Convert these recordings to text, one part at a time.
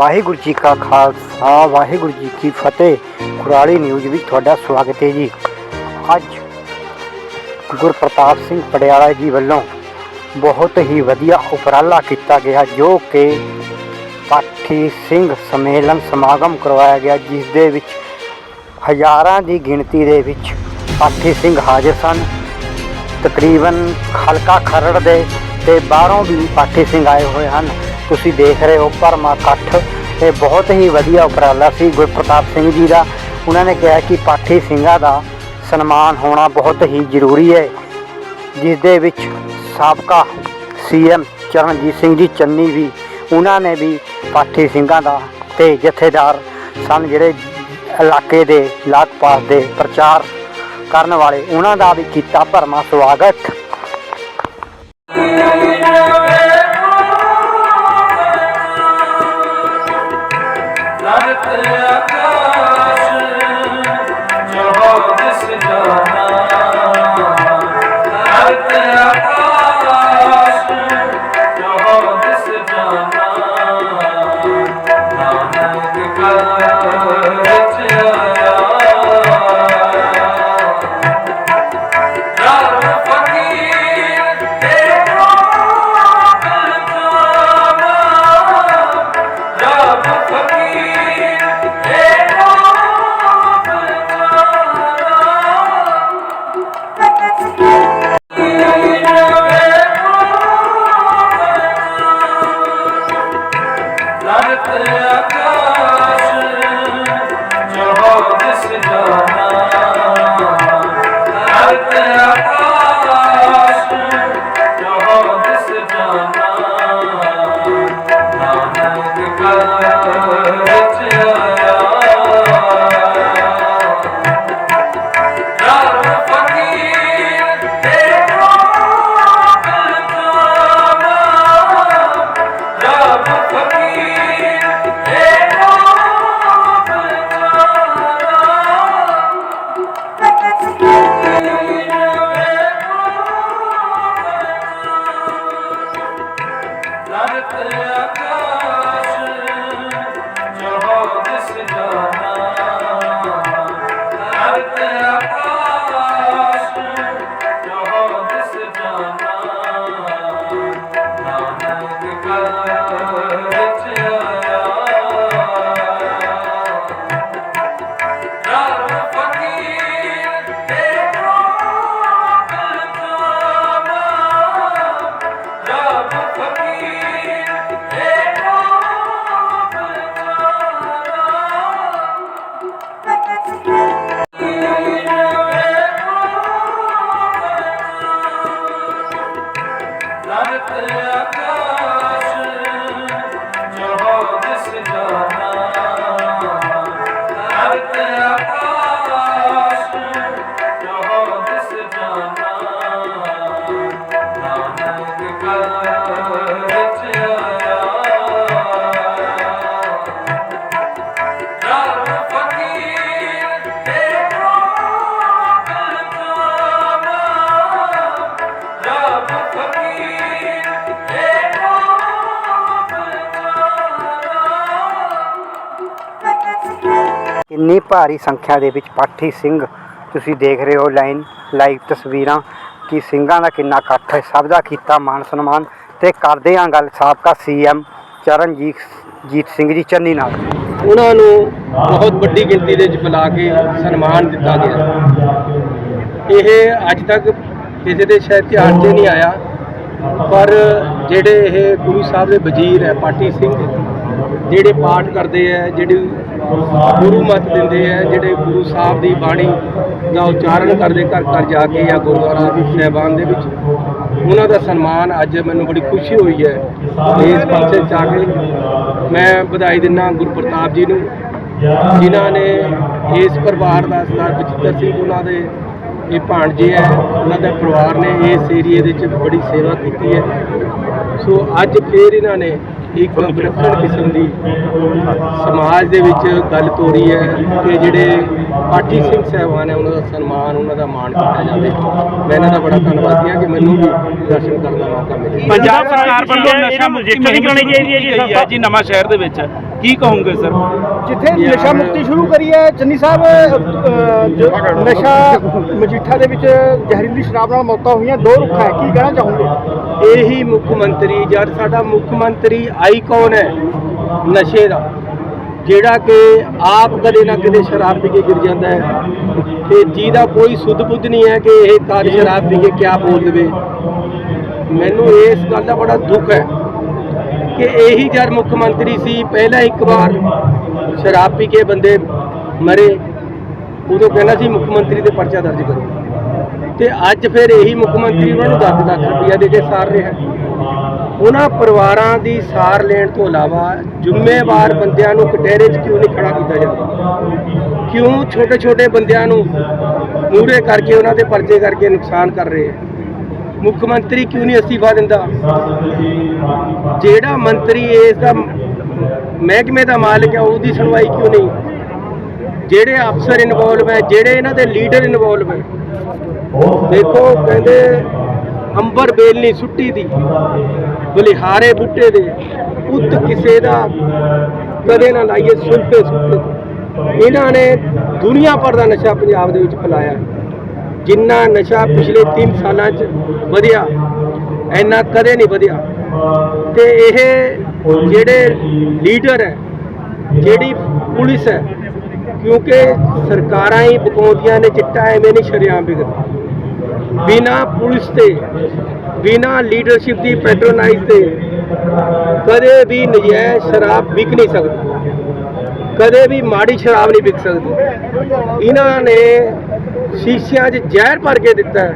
ਵਾਹਿਗੁਰੂ ਜੀ ਕਾ ਖਾਲਸਾ, ਵਾਹਿਗੁਰੂ ਜੀ ਕੀ ਫਤਿਹ। ਖੁਰਾਲੀ ਨਿਊਜ਼ ਵਿੱਚ ਤੁਹਾਡਾ ਸਵਾਗਤ ਹੈ ਜੀ। ਅੱਜ ਗੁਰਪ੍ਰਤਾਪ ਸਿੰਘ ਪਟਿਆਲਾ ਜੀ ਵੱਲੋਂ ਬਹੁਤ ਹੀ ਵਧੀਆ ਉਪਰਾਲਾ ਕੀਤਾ ਗਿਆ, ਜੋ ਕਿ ਪਾਠੀ ਸਿੰਘ ਸੰਮੇਲਨ ਸਮਾਗਮ ਕਰਵਾਇਆ ਗਿਆ, ਜਿਸ ਦੇ ਵਿੱਚ ਹਜ਼ਾਰਾਂ ਦੀ ਗਿਣਤੀ ਦੇ ਵਿੱਚ ਪਾਠੀ ਸਿੰਘ ਹਾਜ਼ਰ ਸਨ। ਤਕਰੀਬਨ ਹਲਕਾ ਖਰੜ ਦੇ ਤੇ ਬਾਹਰੋਂ ਵੀ ਪਾਠੀ ਸਿੰਘ ਆਏ ਹੋਏ ਹਨ। ਤੁਸੀਂ ਦੇਖ ਰਹੇ ਹੋ ਭਰਮਾ ਇਕੱਠ। ਇਹ ਬਹੁਤ ਹੀ ਵਧੀਆ ਉਪਰਾਲਾ ਸੀ ਗੁਰਪ੍ਰਤਾਪ ਸਿੰਘ ਜੀ ਦਾ। ਉਹਨਾਂ ਨੇ ਕਿਹਾ ਕਿ ਪਾਠੀ ਸਿੰਘਾਂ ਦਾ ਸਨਮਾਨ ਹੋਣਾ ਬਹੁਤ ਹੀ ਜ਼ਰੂਰੀ ਹੈ। ਜਿਸ ਦੇ ਵਿੱਚ ਸਾਬਕਾ ਸੀਐਮ ਚਰਨਜੀਤ ਸਿੰਘ ਜੀ ਚੰਨੀ ਵੀ, ਉਹਨਾਂ ਨੇ ਵੀ ਪਾਠੀ ਸਿੰਘਾਂ ਦਾ ਤੇ ਜਥੇਦਾਰ ਸਨ ਜਿਹੜੇ ਇਲਾਕੇ ਦੇ ਲਾਗ ਪਾਸ ਦੇ ਪ੍ਰਚਾਰ ਕਰਨ ਵਾਲੇ। ਉਹਨਾਂ ਦਾ ਵੀ ਕੀਤਾ ਭਰਮਾ ਸਵਾਗਤ। আকাশে ਇੰਨੀ ਭਾਰੀ ਸੰਖਿਆ ਦੇ ਵਿੱਚ ਪਾਠੀ ਸਿੰਘ ਤੁਸੀਂ ਦੇਖ ਰਹੇ ਹੋ ਲਾਈਨ, ਲਾਈਵ ਤਸਵੀਰਾਂ ਕਿ ਸਿੰਘਾਂ ਦਾ ਕਿੰਨਾ ਇਕੱਠ ਹੈ। ਸਭ ਦਾ ਕੀਤਾ ਮਾਨ ਸਨਮਾਨ ਤੇ ਕਰਦੇ ਹਾਂ ਗੱਲ ਸਾਬਕਾ ਸੀਐਮ ਚਰਨਜੀਤ ਜੀਤ ਸਿੰਘ ਜੀ ਚੰਨੀ ਨਾਲ। ਉਹਨਾਂ ਨੂੰ ਬਹੁਤ ਵੱਡੀ ਗਿਣਤੀ ਦੇ ਵਿੱਚ ਬੁਲਾ ਕੇ ਸਨਮਾਨ ਦਿੱਤਾ ਗਿਆ। ਇਹ ਅੱਜ ਤੱਕ ਕਿਸੇ ਦੇ ਸ਼ਹਿਰ ਧਿਆਨ 'ਚ ਨਹੀਂ ਆਇਆ, ਪਰ ਜਿਹੜੇ ਇਹ ਗੁਰੂ ਸਾਹਿਬ ਦੇ ਵਜ਼ੀਰ ਹੈ, ਪਾਠੀ ਸਿੰਘ ਜਿਹੜੇ ਪਾਠ ਕਰਦੇ ਹੈ ਜਿਹੜੇ ਗੁਰੂ ਮਤ ਦਿੰਦੇ ਹੈ ਜਿਹੜੇ ਗੁਰੂ ਸਾਹਿਬ ਦੀ ਬਾਣੀ ਦਾ ਉਚਾਰਨ ਕਰਦੇ ਘਰ ਘਰ ਜਾ ਕੇ ਜਾਂ ਗੁਰਦੁਆਰਾ ਸਾਹਿਬਾਨ ਦੇ ਵਿੱਚ, ਉਹਨਾਂ ਦਾ ਸਨਮਾਨ ਅੱਜ ਮੈਨੂੰ ਬੜੀ ਖੁਸ਼ੀ ਹੋਈ ਹੈ। ਇਸ ਪਾਸੇ ਚ ਆ ਕੇ ਮੈਂ ਵਧਾਈ ਦਿੰਦਾ ਗੁਰਪ੍ਰਤਾਪ ਜੀ ਨੂੰ, ਜਿਨ੍ਹਾਂ ਨੇ ਇਸ ਪਰਿਵਾਰ ਦਾ ਸਰਦਾਰ ਬਚਿੱਤਰ ਸਿੰਘ ਉਹਨਾਂ ਦੇ ਇਹ ਭਾਣਜੇ ਹੈ, ਉਹਨਾਂ ਦਾ ਪਰਿਵਾਰ ਨੇ ਇਸ ਏਰੀਏ ਦੇ ਵਿੱਚ ਬੜੀ ਸੇਵਾ ਕੀਤੀ ਹੈ। ਸੋ ਅੱਜ ਫੇਰ ਇਹਨਾਂ ਨੇ ਇੱਕ ਵਿਲੱਖਣ ਕਿਸਮ ਦੀ ਸਮਾਜ ਦੇ ਵਿੱਚ ਗੱਲ ਤੋਰੀ ਹੈ ਕਿ ਜਿਹੜੇ ਪਾਠੀ ਸਿੰਘ ਸਾਹਿਬਾਨ ਹੈ ਉਹਨਾਂ ਦਾ ਸਨਮਾਨ ਉਹਨਾਂ ਦਾ ਮਾਣ ਕੀਤਾ ਜਾਵੇ ਮੈਂ ਇਹਨਾਂ ਦਾ ਬੜਾ ਧੰਨਵਾਦੀ ਹਾਂ ਕਿ ਮੈਨੂੰ ਵੀ ਦਰਸ਼ਨ ਕਰਨ ਦਾ ਮੌਕਾ ਮਿਲਿਆ ਪੰਜਾਬ ਸਰਕਾਰ ਵੱਲੋਂ ਨਸ਼ਾ ਮੁਕਤੀ ਮੁਹਿੰਮ ਕਰਾਉਣੀ ਚਾਹੀਦੀ ਹੈ ਜੀ ਨਵਾਂ ਸ਼ਹਿਰ ਦੇ ਵਿੱਚ ਕੀ ਕਹੋਗੇ ਸਰ? ਜਿੱਥੇ ਨਸ਼ਾ ਮੁਕਤੀ ਸ਼ੁਰੂ ਕਰੀ ਹੈ ਚੰਨੀ ਸਾਹਿਬ ਜੋ ਨਸ਼ਾ ਮਜੀਠਾ ਦੇ ਵਿੱਚ ਜ਼ਹਿਰੀਲੀ ਸ਼ਰਾਬ ਨਾਲ ਮੌਤਾਂ ਹੋਈਆਂ ਦੋ ਰੁੱਖਾ ਹੈ ਕੀ ਕਹਿਣਾ ਚਾਹੋਗੇ? ਇਹੀ ਮੁੱਖ ਮੰਤਰੀ ਜਦ ਸਾਡਾ ਮੁੱਖ ਮੰਤਰੀ ਆਈਕਨ ਹੈ ਨਸ਼ੇ ਦਾ? ਜਿਹੜਾ ਕਿ ਆਪ ਕਦੇ ਨਾ ਕਦੇ ਸ਼ਰਾਬ ਪੀ ਕੇ ਗਿਰ ਜਾਂਦਾ ਹੈ। ਤੇ ਜਿਹਦਾ ਕੋਈ ਸੁੱਧ ਬੁੱਧ ਨਹੀਂ ਹੈ ਕਿ ਇਹ ਕਦ ਸ਼ਰਾਬ ਪੀ ਕੇ ਕਿਆ ਬੋਲ ਦੇਵੇ। ਮੈਨੂੰ ਇਸ ਗੱਲ ਦਾ ਬੜਾ ਦੁੱਖ ਹੈ। ਕਿ ਇਹੀ ਜਦ ਮੁੱਖ ਮੰਤਰੀ ਸੀ, ਪਹਿਲਾਂ ਇੱਕ ਵਾਰ ਸ਼ਰਾਬ ਪੀ ਕੇ ਬੰਦੇ ਮਰੇ, ਉਦੋਂ ਕਹਿੰਦਾ ਸੀ ਮੁੱਖ ਮੰਤਰੀ ਤੇ ਪਰਚਾ ਦਰਜ ਕਰੋ। ਤੇ ਅੱਜ ਫਿਰ ਇਹੀ ਮੁੱਖ ਮੰਤਰੀ ਉਹਨਾਂ ਨੂੰ 10 ਲੱਖ ਰੁਪਇਆ ਦੇ ਕੇ ਸਾਰ ਰਿਹਾ। ਉਹਨਾਂ ਪਰਿਵਾਰਾਂ ਦੀ ਸਾਰ ਲੈਣ ਤੋਂ ਇਲਾਵਾ ਜ਼ਿੰਮੇਵਾਰ ਬੰਦਿਆਂ ਨੂੰ ਕਟਹਿਰੇ 'ਚ ਕਿਉਂ ਨਹੀਂ ਖੜਾ ਕੀਤਾ ਜਾਂਦਾ? ਕਿਉਂ ਛੋਟੇ ਛੋਟੇ ਬੰਦਿਆਂ ਨੂੰ ਮੂਹਰੇ ਕਰਕੇ ਉਹਨਾਂ ਦੇ ਪਰਚੇ ਕਰਕੇ ਨੁਕਸਾਨ ਕਰ ਰਹੇ ਹੈ ਮੁੱਖ ਮੰਤਰੀ ਕਿਉਂ ਨਹੀਂ ਅਸਤੀਫਾ ਦਿੰਦਾ? ਜਿਹੜਾ ਮੰਤਰੀ ਇਸ ਦਾ ਮਹਿਕਮੇ ਦਾ ਮਾਲਕ ਹੈ, ਉਹਦੀ ਸੁਣਵਾਈ ਕਿਉਂ ਨਹੀਂ? ਜਿਹੜੇ ਅਫਸਰ ਇਨਵੋਲਵ ਹੈ, ਜਿਹੜੇ ਇਹਨਾਂ ਦੇ ਲੀਡਰ ਇਨਵੋਲਵ ਹੈ। ਦੇਖੋ, ਕਹਿੰਦੇ ਅੰਬਰ ਬੇਲ ਨਹੀਂ ਸੁੱਟੀ ਦੀ, ਬਲਿਹਾਰੇ ਬੁੱਟੇ ਦੇ, ਪੁੱਤ ਕਿਸੇ ਦਾ ਕਦੇ ਨਾ ਲਾਈਏ ਸੁਲਫੇ ਸੁੱਟੇ। ਇਹਨਾਂ ਨੇ ਦੁਨੀਆ ਭਰ ਦਾ ਨਸ਼ਾ ਪੰਜਾਬ ਦੇ ਵਿੱਚ ਫੈਲਾਇਆ। ਜਿੰਨਾ ਨਸ਼ਾ ਪਿਛਲੇ 3 ਸਾਲਾਂ 'ਚ ਵਧਿਆ, ਇੰਨਾ ਕਦੇ ਨਹੀਂ ਵਧਿਆ। ਤੇ ਇਹ ਜਿਹੜੇ ਲੀਡਰ ਹੈ, ਜਿਹੜੀ ਪੁਲਿਸ ਹੈ, ਕਿਉਂਕਿ ਸਰਕਾਰਾਂ ਹੀ ਬਕਾਉਂਦੀਆਂ ਨੇ ਚਿੱਟਾ ਐਵੇਂ ਨਹੀਂ ਸ਼ਰੇਆਮ ਵਿਕਦਾ। ਬਿਨਾ ਪੁਲਿਸ ਤੇ, ਬਿਨਾ ਲੀਡਰਸ਼ਿਪ ਦੀ ਪੈਟਰੋਨਾਈਜ਼ ਤੇ ਕਦੇ ਵੀ ਨਜਾਇਜ਼ ਸ਼ਰਾਬ ਵਿਕ ਨਹੀਂ ਸਕਦੀ। ਕਦੇ ਵੀ ਮਾੜੀ ਸ਼ਰਾਬ ਨਹੀਂ ਵਿਕ ਸਕਦੀ ਇਹਨਾਂ ਨੇ ਸ਼ੀਸ਼ਿਆਂ 'ਚ ਜ਼ਹਿਰ ਭਰ ਕੇ ਦਿੱਤਾ। ਹੈ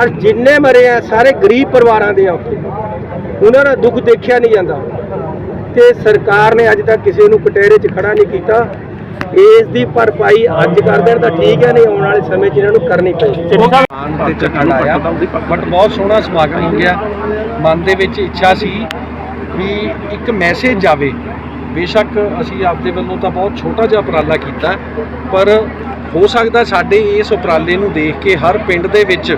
ਔਰ ਜਿੰਨੇ ਮਰੇ ਆ ਸਾਰੇ ਗਰੀਬ ਪਰਿਵਾਰਾਂ ਦੇ ਆ ਉੱਥੇ। ਉਹਨਾਂ ਦਾ ਦੁੱਖ ਦੇਖਿਆ ਨਹੀਂ ਜਾਂਦਾ। ਤੇ ਸਰਕਾਰ ਨੇ ਅੱਜ ਤੱਕ ਕਿਸੇ ਨੂੰ ਕਟਹਿਰੇ 'ਚ ਖੜਾ ਨਹੀਂ ਕੀਤਾ। ਇਸ ਦੀ ਭਰਪਾਈ ਅੱਜ ਕਰ ਦੇਣ ਤਾਂ ਠੀਕ ਹੈ ਨਹੀਂ ਆਉਣ ਵਾਲੇ ਸਮੇਂ 'ਚ ਇਹਨਾਂ ਨੂੰ ਕਰਨੀ ਪਏਗੀ। ਮਾਨ ਤੇ ਚੱਕਣ ਆਇਆ ਬਟ ਬਹੁਤ ਸੋਹਣਾ ਸਮਾਗਮ ਹੋ ਗਿਆ। ਮਨ ਦੇ ਵਿੱਚ ਇੱਛਾ ਸੀ ਵੀ ਇੱਕ ਮੈਸੇਜ ਜਾਵੇ ਬੇਸ਼ੱਕ ਅਸੀਂ ਆਪਦੇ ਵੱਲੋਂ ਤਾਂ ਬਹੁਤ ਛੋਟਾ ਜਿਹਾ ਉਪਰਾਲਾ ਕੀਤਾ ਪਰ ਹੋ ਸਕਦਾ ਸਾਡੇ ਇਸ ਉਪਰਾਲੇ ਨੂੰ ਦੇਖ ਕੇ ਹਰ ਪਿੰਡ ਦੇ ਵਿੱਚ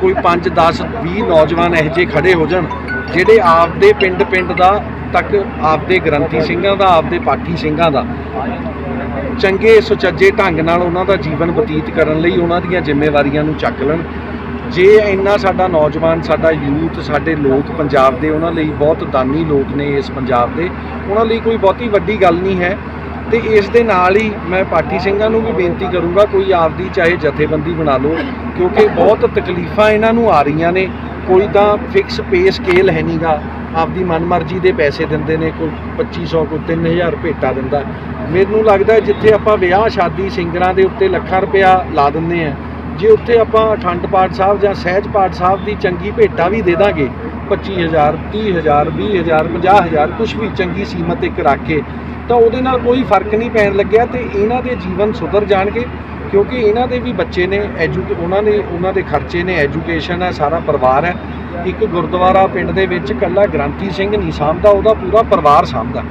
ਕੋਈ 5 10 20 ਨੌਜਵਾਨ ਇਹੋ ਜਿਹੇ ਖੜੇ ਹੋ ਜਾਣ, ਜਿਹੜੇ ਆਪਦੇ ਪਿੰਡ ਪਿੰਡ ਦਾ ਤੱਕ ਆਪਦੇ ਗ੍ਰੰਥੀ ਸਿੰਘਾਂ ਦਾ, ਆਪਦੇ ਪਾਠੀ ਸਿੰਘਾਂ ਦਾ। ਚੰਗੇ ਸੁਚੱਜੇ ਢੰਗ ਨਾਲ ਉਹਨਾਂ ਦਾ ਜੀਵਨ ਬਤੀਤ ਕਰਨ ਲਈ ਉਹਨਾਂ ਦੀਆਂ ਜ਼ਿੰਮੇਵਾਰੀਆਂ ਨੂੰ ਚੱਕ ਲੈਣ ਜੇ ਇੰਨਾ ਸਾਡਾ ਨੌਜਵਾਨ, ਸਾਡਾ ਯੂਥ, ਸਾਡੇ ਲੋਕ ਪੰਜਾਬ ਦੇ, ਉਹਨਾਂ ਲਈ ਬਹੁਤ ਦਾਨੀ ਲੋਕ ਨੇ ਇਸ ਪੰਜਾਬ ਦੇ, ਉਹਨਾਂ ਲਈ ਕੋਈ ਬਹੁਤੀ ਵੱਡੀ ਗੱਲ ਨਹੀਂ ਹੈ। ਤੇ ਇਸ ਦੇ ਨਾਲ ਹੀ ਮੈਂ ਪਾਠੀ ਸਿੰਘਾਂ ਨੂੰ ਵੀ ਬੇਨਤੀ ਕਰੂੰਗਾ, ਕੋਈ ਆਪਦੀ ਚਾਹੇ ਜਥੇਬੰਦੀ ਬਣਾ ਲਓ, ਕਿਉਂਕਿ ਬਹੁਤ ਤਕਲੀਫਾਂ ਇਹਨਾਂ ਨੂੰ ਆ ਰਹੀਆਂ ਨੇ। ਕੋਈ ਤਾਂ ਫਿਕਸ ਪੇ ਸਕੇਲ ਹੈ ਨਹੀਂਗਾ ਆਪਦੀ ਮਨਮਰਜ਼ੀ ਦੇ ਪੈਸੇ ਦਿੰਦੇ ਨੇ, ਕੋਈ 2500 ਕੋਈ 3000 ਭੇਟਾ ਦਿੰਦਾ। ਮੈਨੂੰ ਲੱਗਦਾ ਜਿੱਥੇ ਆਪਾਂ ਵਿਆਹ ਸ਼ਾਦੀ ਸਿੰਗਰਾਂ ਦੇ ਉੱਤੇ ਲੱਖਾਂ ਰੁਪਇਆ ਲਾ ਦਿੰਦੇ ਆ ਜੇ ਉੱਥੇ ਆਪਾਂ ਅਖੰਡ ਪਾਠ ਸਾਹਿਬ ਜਾਂ ਸਹਿਜ ਪਾਠ ਸਾਹਿਬ ਦੀ ਚੰਗੀ ਭੇਟਾ ਵੀ ਦੇ ਦਾਂਗੇ 25000 30000 20000 50000 ਕੁਝ ਵੀ ਚੰਗੀ ਸੀਮਤ ਇੱਕ ਰੱਖ ਕੇ ਤਾਂ ਉਹਦੇ ਨਾਲ ਕੋਈ ਫ਼ਰਕ ਨਹੀਂ ਪੈਣ ਲੱਗਿਆ ਤੇ ਇਹਨਾਂ ਦੇ ਜੀਵਨ ਸੁਧਰ ਜਾਣਗੇ, ਕਿਉਂਕਿ ਇਹਨਾਂ ਦੇ ਵੀ ਬੱਚੇ ਨੇ, ਐਜੂ ਉਹਨਾਂ ਨੇ ਉਹਨਾਂ ਦੇ ਖਰਚੇ ਨੇ, ਐਜੂਕੇਸ਼ਨ ਹੈ, ਸਾਰਾ ਪਰਿਵਾਰ ਹੈ। ਇੱਕ ਗੁਰਦੁਆਰਾ ਪਿੰਡ ਦੇ ਵਿੱਚ ਇਕੱਲਾ ਗ੍ਰੰਥੀ ਸਿੰਘ ਨਹੀਂ ਸਾਂਭਦਾ ਉਹਦਾ ਪੂਰਾ ਪਰਿਵਾਰ ਸਾਂਭਦਾ।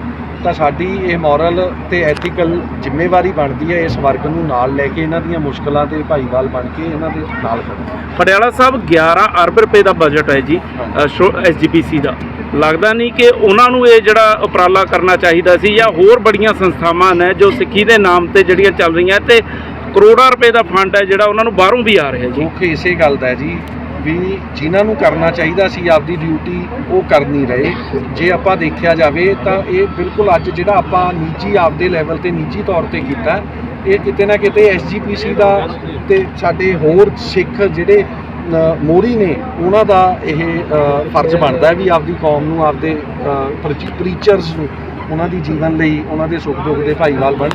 ਤਾਂ ਸਾਡੀ ਇਹ ਮੋਰਲ ਤੇ ਐਥੀਕਲ ਜ਼ਿੰਮੇਵਾਰੀ ਬਣਦੀ ਹੈ ਇਸ ਵਰਗ ਨੂੰ ਨਾਲ ਲੈ ਕੇ ਇਹਨਾਂ ਦੀਆਂ ਮੁਸ਼ਕਲਾਂ ਤੇ ਭਾਈਵਾਲ ਬਣ ਕੇ ਇਹਨਾਂ ਦੇ ਨਾਲ ਖੜਨਾ ਪਟਿਆਲਾ ਸਾਹਿਬ 11 ਅਰਬ ਰੁਪਏ ਦਾ ਬਜਟ ਹੈ ਜੀ ਐਸਜੀਪੀਸੀ ਦਾ। ਲੱਗਦਾ ਨਹੀਂ ਕਿ ਉਹਨਾਂ ਨੂੰ ਇਹ ਜਿਹੜਾ ਉਪਰਾਲਾ ਕਰਨਾ ਚਾਹੀਦਾ ਸੀ ਜਾਂ ਹੋਰ ਬੜੀਆਂ ਸੰਸਥਾਵਾਂ ਨੇ ਜੋ ਸਿੱਖੀ ਦੇ ਨਾਮ ਤੇ ਜਿਹੜੀਆਂ ਚੱਲ ਰਹੀਆਂ ਤੇ ਕਰੋੜਾਂ ਰੁਪਏ ਦਾ ਫੰਡ ਹੈ ਜਿਹੜਾ ਉਹਨਾਂ ਨੂੰ ਬਾਹਰੋਂ ਵੀ ਆ ਰਿਹਾ ਜੀ। ਇਸੇ ਗੱਲ ਦਾ ਹੈ ਜੀ ਵੀ ਜਿਨ੍ਹਾਂ ਨੂੰ ਕਰਨਾ ਚਾਹੀਦਾ ਸੀ ਆਪਦੀ ਡਿਊਟੀ ਉਹ ਕਰ ਨਹੀਂ ਰਹੇ। ਜੇ ਆਪਾਂ ਦੇਖਿਆ ਜਾਵੇ ਤਾਂ ਇਹ ਬਿਲਕੁਲ ਅੱਜ ਜਿਹੜਾ ਆਪਾਂ ਨਿੱਜੀ ਆਪਦੇ ਲੈਵਲ ਤੇ ਨਿੱਜੀ ਤੌਰ ਤੇ ਕੀਤਾ ਇਹ ਕਿਤੇ ਨਾ ਕਿਤੇ ਐਸਜੀਪੀਸੀ ਦਾ ਤੇ ਸਾਡੇ ਹੋਰ ਸਿੱਖ ਜਿਹੜੇ ਅ, ਮੋਹਰੀ ਨੇ ਉਹਨਾਂ ਦਾ ਇਹ ਫਰਜ਼ ਬਣਦਾ ਵੀ ਆਪਦੀ ਕੌਮ ਨੂੰ ਆਪਦੇ ਪ੍ਰੀਚਰਸ ਨੂੰ ਉਹਨਾਂ ਦੀ ਜੀਵਨ ਲਈ ਉਹਨਾਂ ਦੇ ਸੁੱਖ ਦੁੱਖ ਦੇ ਭਾਈਵਾਲ ਬਣ।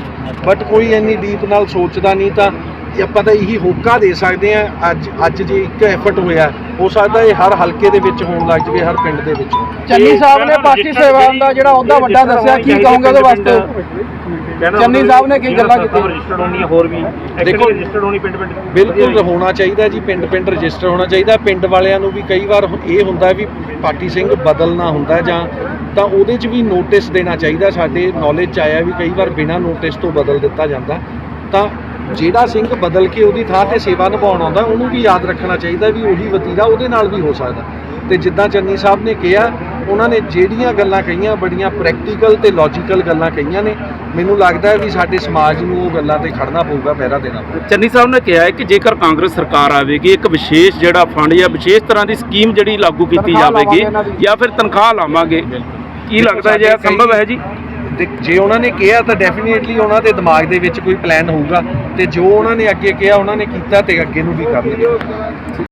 ਬਟ ਕੋਈ ਇੰਨੀ ਡੀਪ ਨਾਲ ਸੋਚਦਾ ਨਹੀਂ ਤਾਂ ਆਪਾਂ ਤਾਂ ਇਹੀ ਹੋਕਾ ਦੇ ਸਕਦੇ ਆ ਅੱਜ ਅੱਜ ਜੇ ਇੱਕ ਐਫਰਟ ਹੋਇਆ ਹੋ ਸਕਦਾ ਇਹ ਹਰ ਹਲਕੇ ਦੇ ਵਿੱਚ ਹੋਣ ਲੱਗ ਜਵੇ ਹਰ ਪਿੰਡ ਦੇ ਵਿੱਚ। ਚੰਨੀ ਸਾਹਿਬ ਨੇ ਪਾਰਟੀ ਸੇਵਾਵਾਂ ਦਾ ਜਿਹੜਾ ਅਹੁਦਾ ਵੱਡਾ ਦੱਸਿਆ ਕੀ ਕਹੋਗੇ ਉਹਦੇ ਵਾਸਤੇ? ਚੰਨੀ ਸਾਹਿਬ ਨੇ ਕੀ ਗੱਲਾਂ ਕੀਤੀਆਂ? ਰਜਿਸਟਰਡ ਹੋਣੀ ਹੋਰ ਵੀ ਦੇਖੋ ਰਜਿਸਟਰਡ ਹੋਣੀ ਪਿੰਡ ਪਿੰਡ। ਬਿਲਕੁਲ ਹੋਣਾ ਚਾਹੀਦਾ ਜੀ ਪਿੰਡ ਪਿੰਡ ਰਜਿਸਟਰ ਹੋਣਾ ਚਾਹੀਦਾ। ਪਿੰਡ ਵਾਲਿਆਂ ਨੂੰ ਵੀ ਕਈ ਵਾਰ ਇਹ ਹੁੰਦਾ ਵੀ ਪਾਰਟੀ ਸਿੰਘ ਬਦਲਣਾ ਹੁੰਦਾ ਜਾਂ ਤਾਂ ਉਹਦੇ 'ਚ ਵੀ ਨੋਟਿਸ ਦੇਣਾ ਚਾਹੀਦਾ। ਸਾਡੇ ਨੌਲੇਜ 'ਚ ਆਇਆ ਵੀ ਕਈ ਵਾਰ ਬਿਨਾਂ ਨੋਟਿਸ ਤੋਂ ਬਦਲ ਦਿੱਤਾ ਜਾਂਦਾ। ਤਾਂ ਜਿਹੜਾ ਸਿੰਘ ਬਦਲ ਕੇ ਉਹਦੀ ਥਾਂ ਤੇ ਸੇਵਾ ਨਿਭਾਉਣ ਆਉਂਦਾ ਉਹਨੂੰ ਵੀ ਯਾਦ ਰੱਖਣਾ ਚਾਹੀਦਾ ਵੀ ਉਹੀ ਵਤੀਰਾ ਉਹਦੇ ਨਾਲ ਵੀ ਹੋ ਸਕਦਾ। ਤੇ ਜਿੱਦਾਂ ਚੰਨੀ ਸਾਹਿਬ ਨੇ ਕਿਹਾ ਉਹਨਾਂ ਨੇ ਜਿਹੜੀਆਂ ਗੱਲਾਂ ਕਹੀਆਂ ਬੜੀਆਂ ਪ੍ਰੈਕਟੀਕਲ ਤੇ ਲੌਜੀਕਲ ਗੱਲਾਂ ਕਹੀਆਂ ਨੇ। ਮੈਨੂੰ ਲੱਗਦਾ ਹੈ ਵੀ ਸਾਡੇ ਸਮਾਜ ਨੂੰ ਉਹ ਗੱਲਾਂ ਤੇ ਖੜਨਾ ਪਊਗਾ ਪਹਿਰਾ ਦੇਣਾ ਚੰਨੀ ਸਾਹਿਬ ਨੇ ਕਿਹਾ ਹੈ ਕਿ ਜੇਕਰ ਕਾਂਗਰਸ ਸਰਕਾਰ ਆਵੇਗੀ ਇੱਕ ਵਿਸ਼ੇਸ਼ ਜਿਹੜਾ ਫੰਡ ਜਾਂ ਵਿਸ਼ੇਸ਼ ਤਰ੍ਹਾਂ ਦੀ ਸਕੀਮ ਜਿਹੜੀ ਲਾਗੂ ਕੀਤੀ ਜਾਵੇਗੀ। ਜਾਂ ਫਿਰ ਤਨਖਾਹ ਲਾਵਾਂਗੇ। ਕੀ ਲੱਗਦਾ ਹੈ ਜੇ ਸੰਭਵ ਹੈ ਜੀ? ਜੇ ਉਹਨਾਂ ਨੇ ਕਿਹਾ ਤਾਂ ਡੈਫੀਨੇਟਲੀ ਉਹਨਾਂ ਦੇ ਦਿਮਾਗ ਦੇ ਵਿੱਚ ਕੋਈ ਪਲਾਨ ਹੋਊਗਾ। ਤੇ ਜੋ ਉਹਨਾਂ ਨੇ ਅੱਗੇ ਕਿਹਾ ਉਹਨਾਂ ਨੇ ਕੀਤਾ ਤੇ ਅੱਗੇ ਨੂੰ ਵੀ ਕਰਨਗੇ।